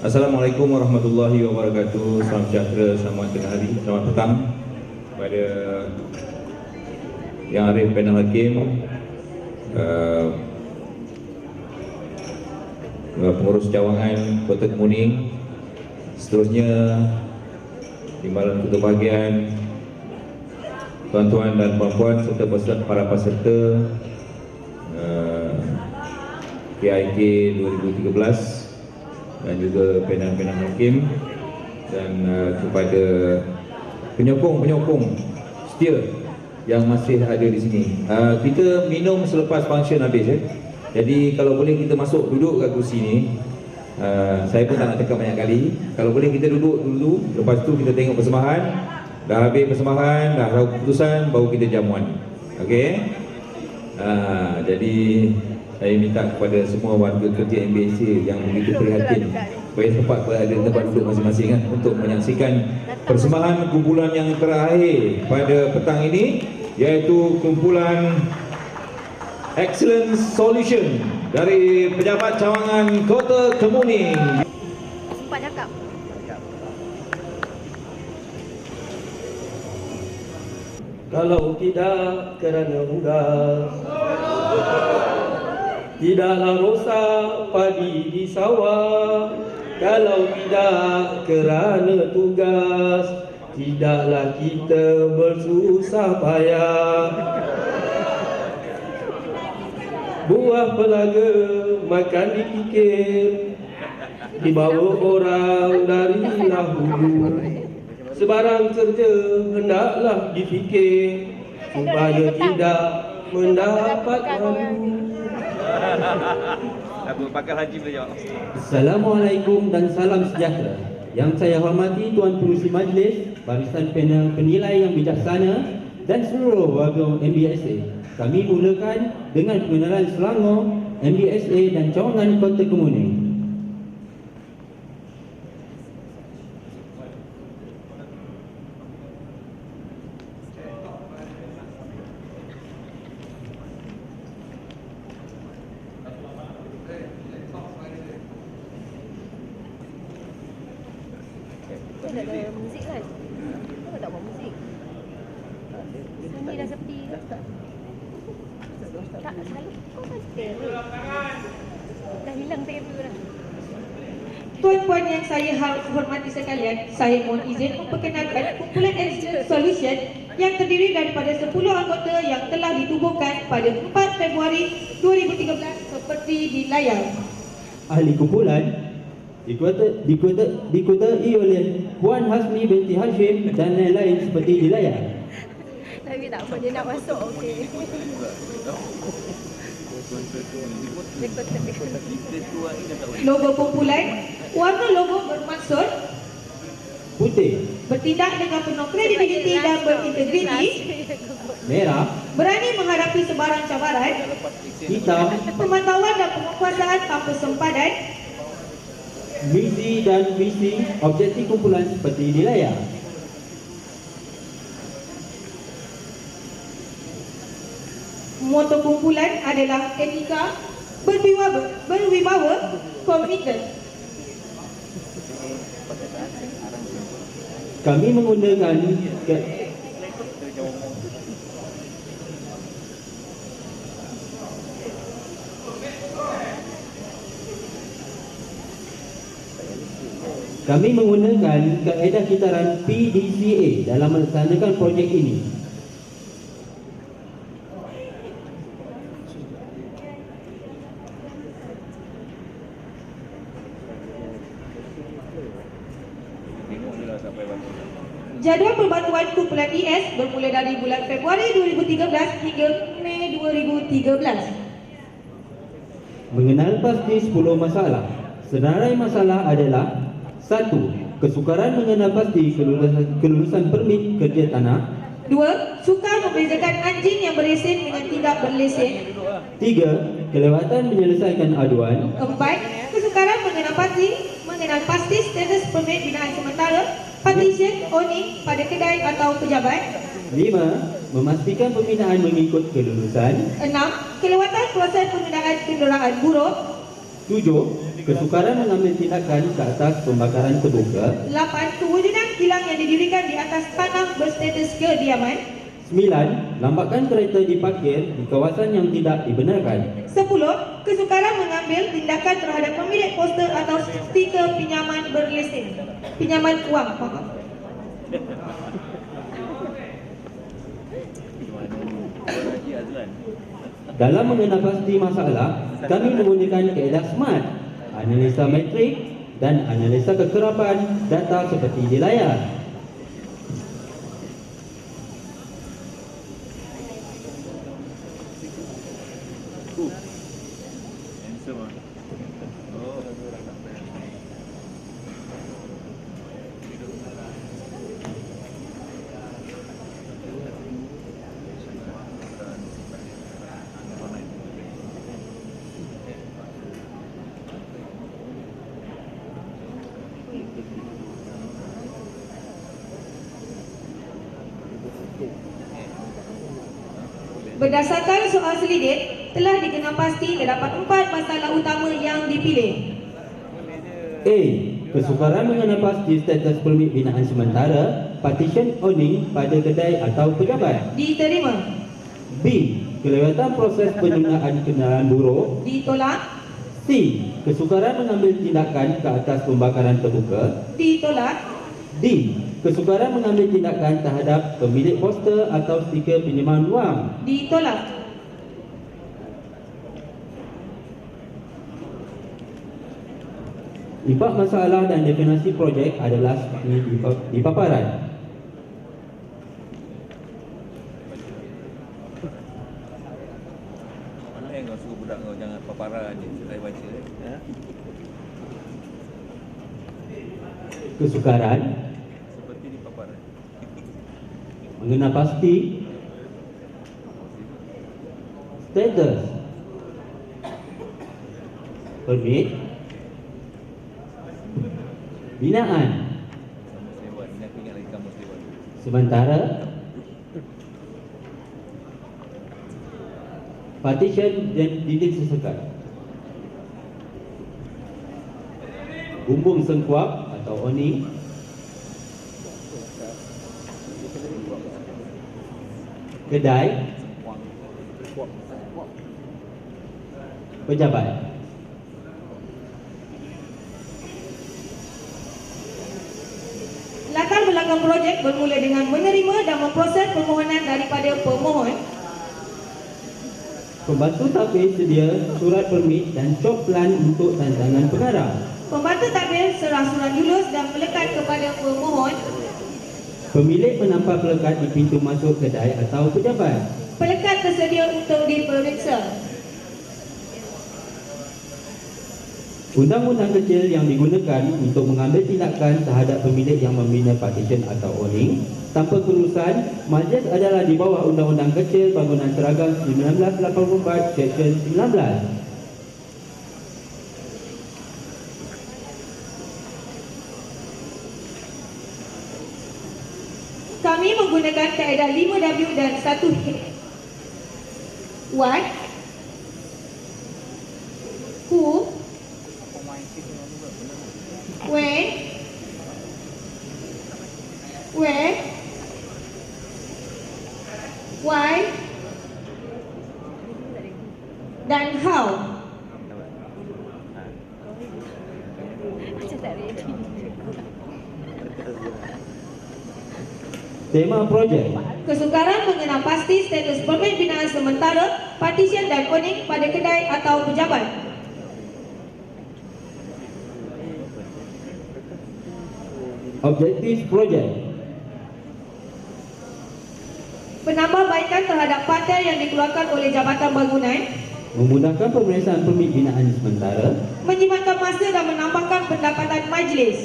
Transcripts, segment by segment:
Assalamualaikum warahmatullahi wabarakatuh. Selamat sejahtera, selamat tengah hari, selamat petang kepada Yang Arif Panel Hakim, uh, pengurus cawangan Kota Kemuning, seterusnya Timbalan Ketua Bahagian, tuan-tuan dan puan-puan serta peserta, para peserta uh, KIK 2013 dan juga panel-panel hakim dan uh, kepada penyokong-penyokong setia yang masih ada di sini. Uh, kita minum selepas function habis eh. Jadi kalau boleh kita masuk duduk kat kursi ni. Uh, saya pun tak nak cakap banyak kali. Kalau boleh kita duduk dulu, lepas tu kita tengok persembahan. Dah habis persembahan, dah tahu keputusan baru kita jamuan. Okey. Uh, jadi saya minta kepada semua warga kerja MBC yang begitu prihatin supaya sempat berada di tempat duduk masing-masing kan, untuk menyaksikan persembahan kumpulan yang terakhir pada petang ini iaitu kumpulan Excellence Solution dari pejabat cawangan Kota Kemuning. Sempat cakap. Kalau tidak kerana unggas Tidaklah rosak padi di sawah. Kalau tidak kerana tugas Tidaklah kita bersusah payah. Buah pelaga makan dipikir Dibawa orang dari dahulu Sebarang kerja hendaklah difikir Supaya tidak mendapat malu Assalamualaikum dan salam sejahtera. Yang saya hormati Tuan Pengurusi Majlis Barisan panel penilai yang bijaksana Dan seluruh warga MBSA Kami mulakan dengan pengenalan Selangor, MBSA dan cawangan Kota Kemuning Kau tak ada muzik kan? Kau tak buat muzik? Sini dah sepi. Tak, selalu kau kan stereo. Dah hilang stereo dah. Tuan-puan yang saya hormati sekalian, saya mohon izin memperkenalkan kumpulan Excellent Solution yang terdiri daripada 10 anggota yang telah ditubuhkan pada 4 Februari 2013 seperti di layar. Ahli kumpulan dikuata, dikuata, dikutai oleh Puan Hasmi binti Hashim dan lain-lain seperti di layar. Tapi tak apa, dia nak masuk, okey. Logo kumpulan, warna logo bermaksud Putih, bertindak dengan penuh kredibiliti dan berintegriti, merah, berani menghadapi sebarang cabaran, hitam, pemantauan dan penguasaan tanpa sempadan, misi dan visi objektif kumpulan seperti di layar. moto kumpulan adalah etika, berwibawa, berwibawa, komitmen. Kami menggunakan ke- Kami menggunakan kaedah kitaran PDCA dalam melaksanakan projek ini. Tengok je lah sampai balik. Jadual perbantuan kumpulan IS bermula dari bulan Februari 2013 hingga Mei 2013. Mengenal pasti 10 masalah. Senarai masalah adalah 1. Kesukaran mengenal pasti kelulusan, kelulusan permit kerja tanah Dua, sukar membezakan anjing yang berlesen dengan tidak berlesen. 3. Kelewatan menyelesaikan aduan Empat, kesukaran mengenal pasti, mengenal pasti status permit binaan sementara, partition, owning pada kedai atau pejabat. 5. Memastikan pembinaan mengikut kelulusan Enam, kelewatan proses penggunaan kenderaan buruh. 7. kesukaran mengambil tindakan ke atas pembakaran terbuka. 8. Kewujudan kilang yang didirikan di atas tanah berstatus kediaman. 9. Lambakan kereta diparkir di kawasan yang tidak dibenarkan. 10. Kesukaran mengambil tindakan terhadap pemilik poster atau stiker pinjaman berlesen. Pinjaman wang, maaf. Dalam mengenal pasti masalah, kami menggunakan kaedah SMART, analisa metrik dan analisa kekerapan data seperti di layar. Pasti terdapat empat masalah utama yang dipilih. A. Kesukaran mengenal pasti status permit binaan sementara, partition owning pada kedai atau pejabat. Diterima, B. Kelewatan proses penyempurnaan kendaraan buruh. ditolak, C. Kesukaran mengambil tindakan ke atas pembakaran terbuka. ditolak, D. Kesukaran mengambil tindakan terhadap pemilik poster atau stiker pinjaman wang. ditolak. Empat masalah dan definisi projek adalah seperti di, di paparan. Mana yang kau suruh budak kau jangan paparan je. Saya baca. Ha? Kesukaran Seperti di paparan. mengenal pasti status permit binaan Kamus lewat. Ini aku ingat lagi kamus lewat. sementara partition dan dinding sesekat bumbung sengkuap atau awning kedai. Pejabat Belakang projek bermula dengan menerima dan memproses permohonan daripada pemohon. Pembantu tapis sedia surat permit dan cop plan untuk tantangan pengarah. Pembantu takbir serah surat julus dan melekat kepada pemohon. Pemilik menampak pelekat di pintu masuk kedai atau pejabat. Pelekat tersedia untuk diperiksa. Undang-undang kecil yang digunakan untuk mengambil tindakan terhadap pemilik yang membina partition atau owning tanpa kelulusan, majlis adalah di bawah Undang-Undang Kecil Bangunan Seragam 1984 Seksyen 19. Kami menggunakan kaedah 5W dan 1H. What? Tak ready. Tema projek Kesukaran mengenal pasti status permit binaan sementara, partition dan owning pada kedai atau pejabat. Objektif projek Penambahbaikan terhadap paten yang dikeluarkan oleh Jabatan Bangunan, Memudahkan pemeriksaan permit binaan sementara menjimatkan masa dan menambahkan pendapatan majlis.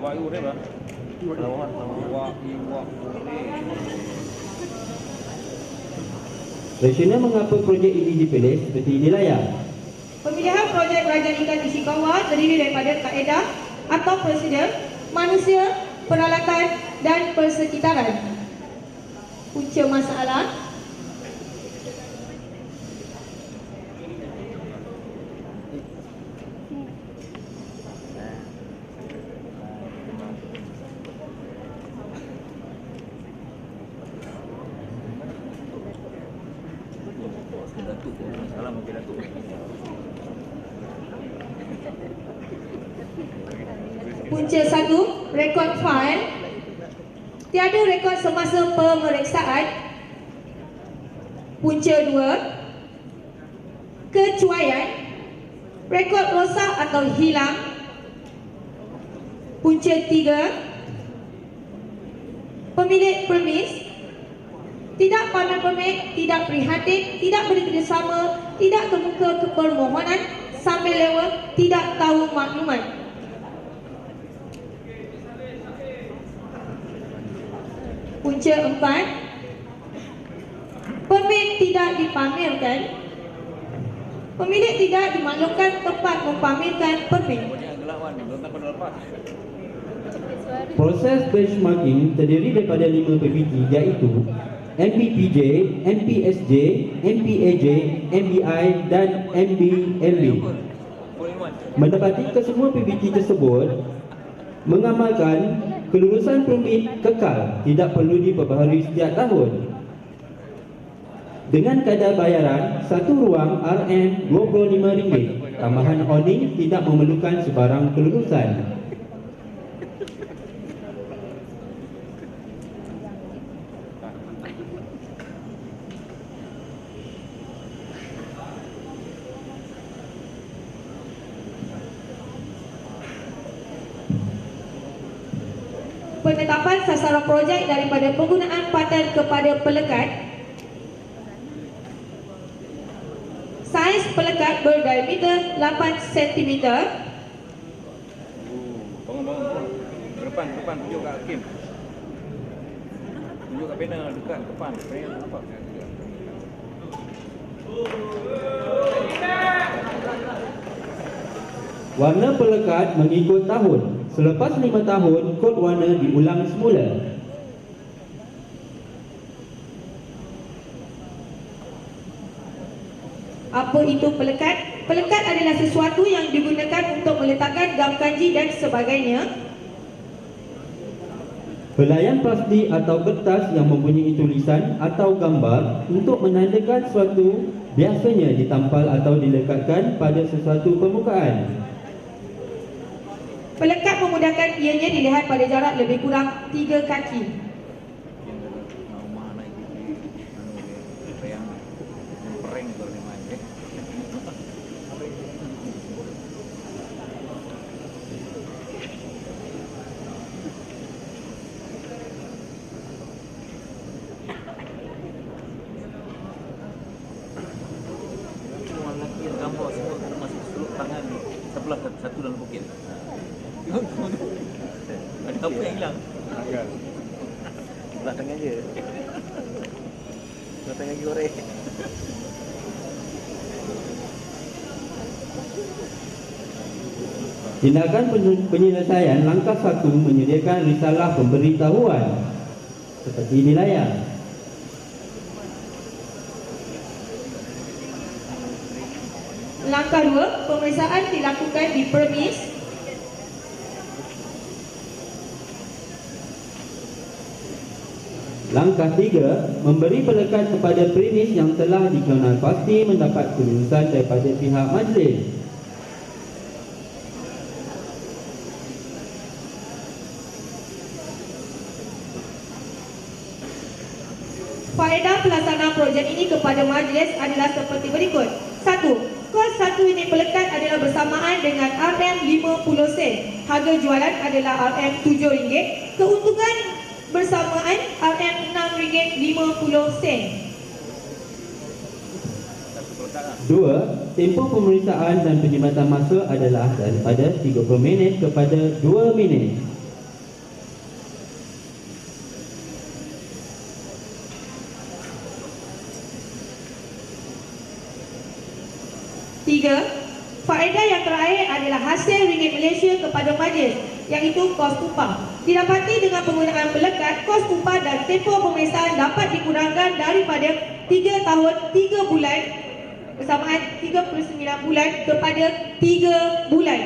Iwak tu dia bah. Iwak, iwak, iwak. Rasional mengapa projek ini dipilih seperti di layar Pemilihan projek Kerajaan Ikan Ishikawa terdiri daripada kaedah atau prosedur, manusia, peralatan dan persekitaran. Punca masalah Datuk, salam Datuk. Punca satu, rekod file. Tiada rekod semasa pemeriksaan. Punca dua, kecuaian. Rekod rosak atau hilang. Punca tiga, pemilik permis. Tidak pandang permit, tidak prihatin, tidak bekerjasama, tidak terbuka ke permohonan sambil lewat, tidak tahu maklumat. Punca empat Permit tidak dipamerkan Pemilik tidak dimaklumkan tempat mempamerkan permit. Proses benchmarking terdiri daripada lima PPT iaitu MPPJ, MPSJ, MPAJ, MBI dan Wan. Mendapati kesemua PPT tersebut mengamalkan kelulusan permit kekal tidak perlu diperbaharui setiap tahun. Dengan kadar bayaran satu ruang RM RM25, tambahan awning tidak memerlukan sebarang kelulusan. Penetapan sasaran projek daripada penggunaan pattern kepada pelekat Saiz pelekat berdiameter 8 cm bangun bangun. Ke depan, ke depan tunjuk kat Hakim. Tunjuk kat panel dekat depan. Panel nampak. Warna pelekat mengikut tahun. Selepas lima tahun, kod warna diulang semula. Apa itu pelekat? Pelekat adalah sesuatu yang digunakan untuk meletakkan gam kanji dan sebagainya Helaian plastik atau kertas yang mempunyai tulisan atau gambar untuk menandakan suatu biasanya ditampal atau dilekatkan pada sesuatu permukaan. Pelekat memudahkan ianya dilihat pada jarak lebih kurang 3 kaki Rumah naik gigi. Anu dia. Peyang. Prank kalau dia main. eh. Cuma lelaki yang gambar semua masih seluk tangan sebelah satu dalam poket. Ada apa yang hilang? Sebelah tangan je. Sebelah tangan lagi korek. Tindakan penye- penyelesaian langkah satu menyediakan risalah pemberitahuan seperti di layar. Langkah 2, pemeriksaan dilakukan di permis Langkah tiga, memberi pelekat kepada premis yang telah dikenal pasti mendapat kelulusan daripada pihak majlis. Faedah projek ini kepada majlis adalah seperti berikut. Satu, kos satu unit pelekat adalah bersamaan dengan RM50 sen. Harga jualan adalah RM7. Keuntungan bersamaan RM6.50 sen. Dua, tempoh pemeriksaan dan penyematan masa adalah daripada 30 minit kepada 2 minit. Tiga, faedah yang terakhir adalah hasil ringgit Malaysia kepada majlis, iaitu kos upah. Didapati dengan penggunaan pelekat, kos upah dan tempoh pemeriksaan dapat dikurangkan daripada 3 tahun 3 bulan bersamaan 39 bulan kepada 3 bulan.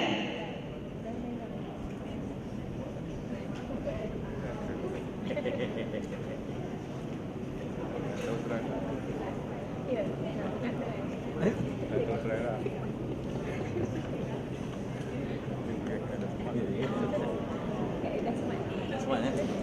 Ya.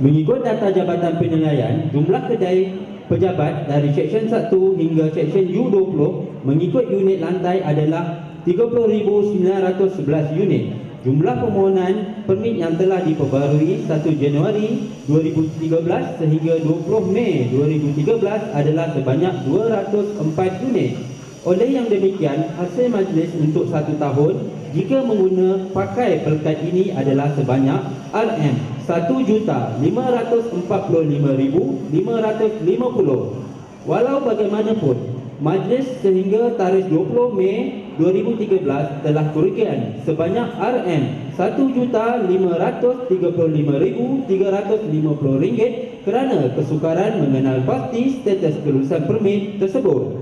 Mengikut data Jabatan Penilaian, jumlah kedai pejabat dari Seksyen 1 hingga Seksyen U20 mengikut unit lantai adalah 30,911 unit. Jumlah permohonan permit yang telah diperbarui 1 Januari 2013 sehingga 20 Mei 2013 adalah sebanyak 204 unit. Oleh yang demikian, hasil majlis untuk satu tahun jika mengguna pakai pelekat ini adalah sebanyak RM 1,545,550. Walau bagaimanapun, majlis sehingga tarikh 20 Mei 2013 telah kerugian sebanyak RM 1,535,350 ringgit kerana kesukaran mengenal pasti status kelulusan permit tersebut.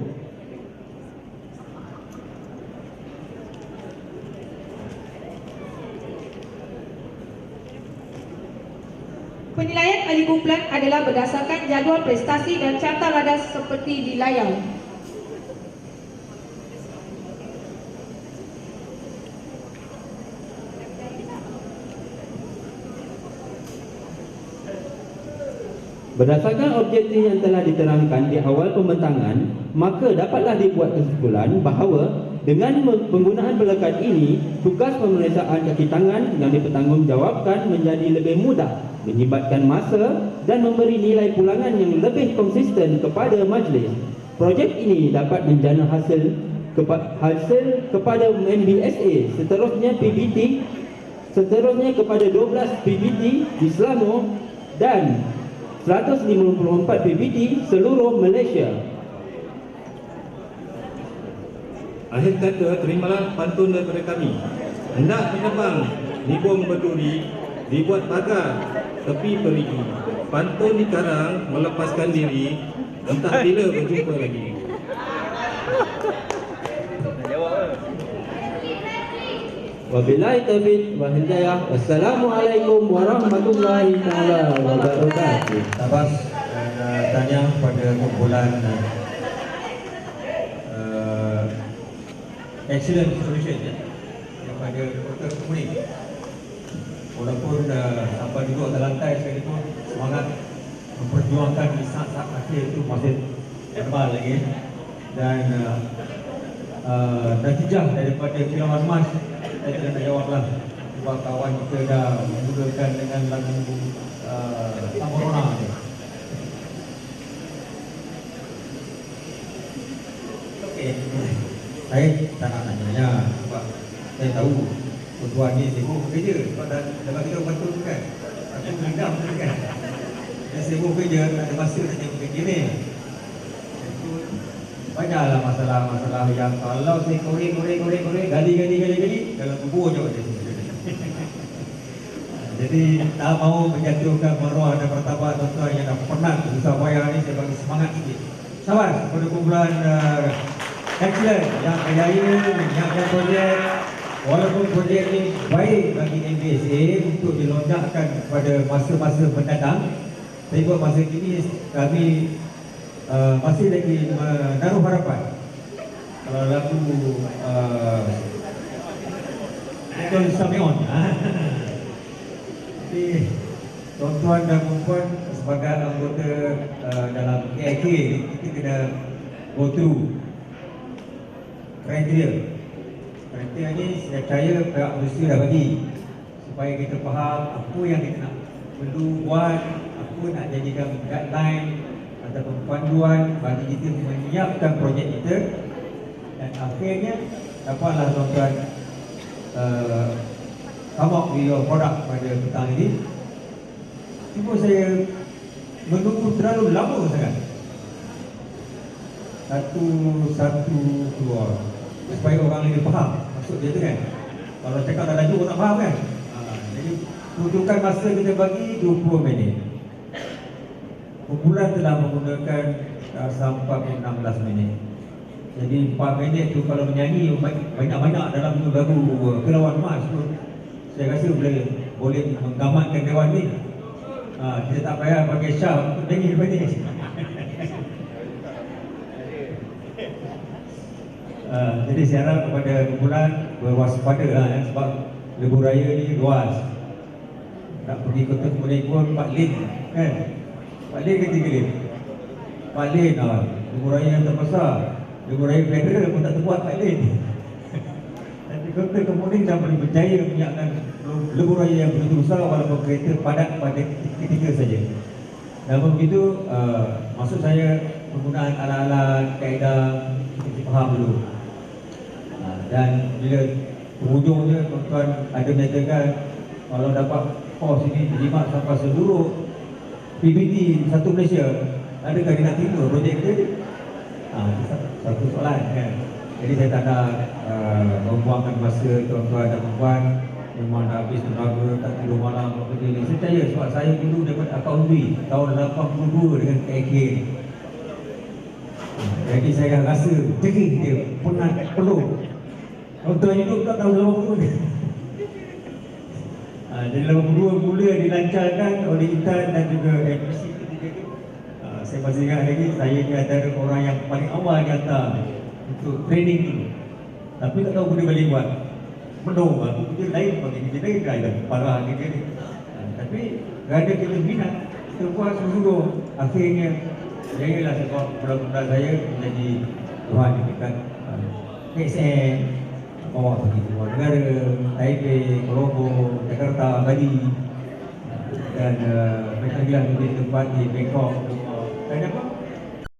Penilaian ahli kumpulan adalah berdasarkan jadual prestasi dan carta radas seperti di layar. Berdasarkan objektif yang telah diterangkan di awal pembentangan, maka dapatlah dibuat kesimpulan bahawa dengan penggunaan pelekat ini, tugas pemeriksaan kaki tangan yang dipertanggungjawabkan menjadi lebih mudah, menyimbatkan masa dan memberi nilai pulangan yang lebih konsisten kepada majlis. Projek ini dapat menjana hasil hasil kepada MBSA, seterusnya PBT, seterusnya kepada 12 PBT di Selangor dan 154 PBT seluruh Malaysia. Akhir kata, terimalah pantun daripada kami. Hendak menebang libung berduri, dibuat pagar tepi perigi. Pantun dikarang melepaskan diri, entah bila berjumpa lagi. Wabillahi taufiq wa hidayah. Wassalamualaikum warahmatullahi taala wabarakatuh. Tabas dan uh, tanya pada kumpulan uh, uh, excellent solution ya daripada kota Kemuning. Walaupun uh, sampai duduk atas lantai sekalipun semangat memperjuangkan di saat-saat akhir itu masih tebal lagi dan uh, uh, natijah daripada kilauan emas saya tidak nak jawablah sebab kawan kita dah menggunakan dengan lagu uh, Samorona ni. Okey. Saya tak nak tanya sebab saya tahu tuan ni sibuk bekerja sebab dah dalam kita bantu kan. Aku mengidam kan. Dia sibuk kerja, tak ada masa nak jemput kerja ni. Banyaklah masalah-masalah yang kalau saya korek, korek, korek, korek, gali, gali, gali, gali, dalam kubur je dia. Jadi tak mahu menjatuhkan maruah dan martabat tuan-tuan yang dah penat susah payah ni saya bagi semangat sikit. Sabar kepada kumpulan uh, excellent. Yang berjaya menyiapkan projek walaupun projek ini baik bagi MBSA untuk dilonjakkan pada masa-masa mendatang tapi buat masa kini kami uh, masih lagi menaruh harapan. Kalau lagu uh, Idol Samion Jadi tuan-tuan dan puan sebagai anggota uh, dalam KIK kita kena go through kriteria. Kriteria ni saya percaya pihak industri dah bagi. Supaya kita faham apa yang kita nak perlu buat, apa nak jadikan guideline ataupun panduan bagi kita menyiapkan projek kita. Dan akhirnya dapatlah tuan-tuan uh, come up with your product pada petang ini. Cuma saya menunggu terlalu lama sangat. Satu, satu, keluar Supaya orang lain faham Maksud dia tu kan Kalau cakap dah laju orang tak faham kan ha, Jadi Rujukan masa kita bagi 20 minit. Kumpulan telah menggunakan uh, sampai 16 minit. Jadi 4 minit tu kalau menyanyi banyak-banyak dalam tu lagu uh, Mas tu saya rasa boleh boleh menggamatkan dewan ni. Ha, kita tak payah pakai syah untuk nyanyi lepas ni. Uh, jadi harap kepada kumpulan berwaspada lah, ya, sebab lebuh raya ni luas. Tak pergi kota Kemudian pun 4 lane kan. 4 lane ke 3 lane? 4 lane lah. Lebuh raya yang terbesar. Lebuh raya federal pun tak terbuat 4 lane. Tapi kota Kemudian dah boleh berjaya menyiapkan lebuh raya yang begitu besar walaupun kereta padat pada ketika saja. Namun begitu, uh, maksud saya penggunaan alat-alat, kaedah, kita faham dulu. Dan bila penghujungnya tuan-tuan ada menyatakan kalau dapat pos ini terlibat sampai seluruh PBT satu Malaysia, adakah dia nak terima projek kita ni? Ha, satu, soalan kan. Jadi saya tak nak uh, membuangkan masa tuan-tuan dan puan memang dah habis tenaga tak tidur malam buat kerja ni. Saya percaya sebab saya dulu dapat akaunti tahun 82 dengan KK. Ha, Jadi saya rasa jering dia penat peluh. Tuan-tuan hidup tak tahu 80 ni. Ha, jadi 82 mula dilancarkan oleh Intan dan juga MPC ketika itu. Ha, saya masih ingat lagi saya ni antara orang yang paling awal dihantar untuk training tu. Tapi tak tahu boleh balik buat. Penuh aku kerja lain bagi kerja lain kan dah parah kerja ni. Ha, tapi kerana kita minat kita buat sungguh akhirnya jayalah sebab budak-budak saya menjadi Tuhan di dekat uh, KSN bawa pergi ke luar negara, Taipei, Colombo, Jakarta, Bali. Dan uh, mereka lah di tempat di Bangkok dan apa